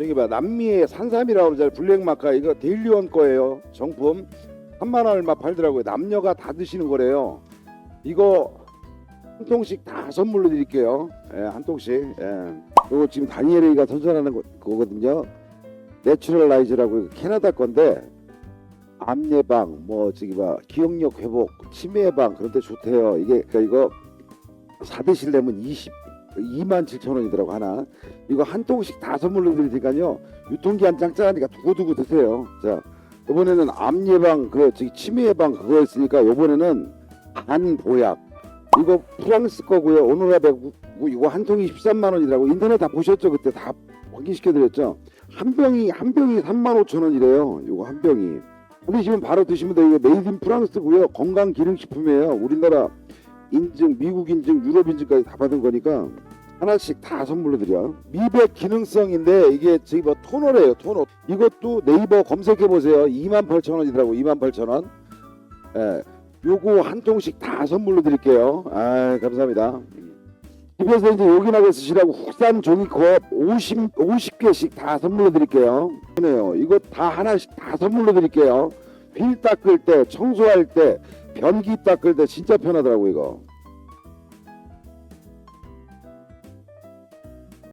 저기 봐 남미의 산삼이라고 그러잖아요. 블랙마카. 이거 데일리원 거예요. 정품. 3만 원 얼마 팔더라고요. 남녀가 다 드시는 거래요. 이거 한 통씩 다 선물로 드릴게요. 예, 한 통씩. 예. 이거 지금 다니엘이가 선전하는 거, 거거든요. 내추럴라이즈라고 캐나다 건데 암 예방 뭐 저기 봐 기억력 회복 치매 예방 그런 데 좋대요. 이게 그러니까 이거 사드시려면 20 2만 7천 원이더라고 하나. 이거 한 통씩 다 선물로 드릴 테니까요. 유통기한 짱짱하니까 두고두고 드세요. 자 이번에는 암 예방 그 저기 치매 예방 그거 했으니까 이번에는 간 보약. 이거 프랑스 거고요. 오노라백 이거 한 통이 13만 원이라고. 인터넷 다 보셨죠? 그때 다 확인시켜 드렸죠? 한 병이 한 병이 3만 5천 원이래요. 이거 한 병이. 드시면 바로 드시면 돼요. 이거 메이드 인 프랑스고요. 건강 기능식품이에요. 우리나라 인증 미국 인증 유럽 인증까지 다 받은 거니까 하나씩 다 선물로 드려. 미백 기능성인데 이게 저기 뭐 토너래요 토너. 이것도 네이버 검색해 보세요. 28,000원이더라고 28,000원. 예 요거 한 통씩 다 선물로 드릴게요. 아 감사합니다. 집에서 이제 요긴하게 쓰시라고 국산 종이컵 50, 50개씩 다 선물로 드릴게요. 그네요. 이거 다 하나씩 다 선물로 드릴게요. 휠 닦을 때 청소할 때 변기 닦을 때 진짜 편하더라고 이거